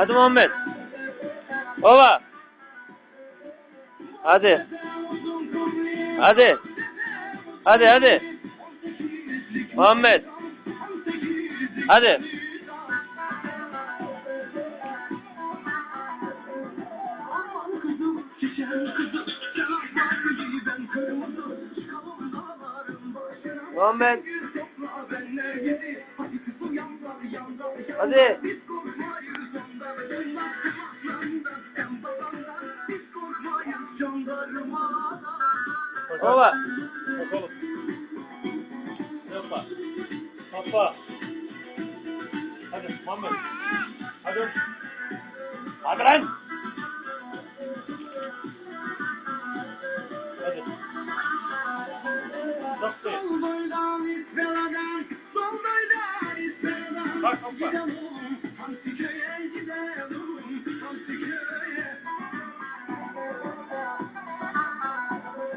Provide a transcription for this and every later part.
Hadi Muhammed. Baba. Hadi. Hadi. Hadi hadi. Muhammed. Hadi. Muhammed. Hadi. Baba. Bakalım. Yapma. Hoppa. Hadi Muhammed. Hadi. Hadi lan. Hadi. Nasıl? Bak hoppa.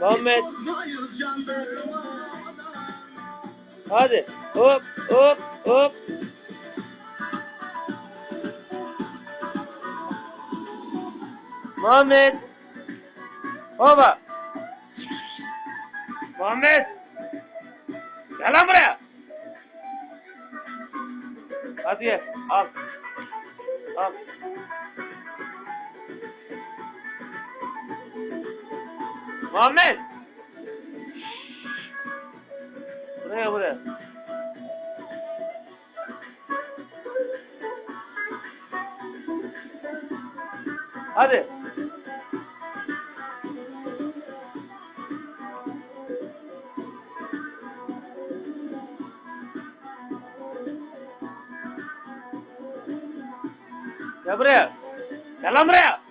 korkmayız jandarmadan Hadi. Hop hop hop. Muhammed. Baba. Muhammed. Gel lan buraya. Hadi gel. Al. Al. Muhammed. Buraya buraya. Hadi. Gel buraya. Gel lan buraya.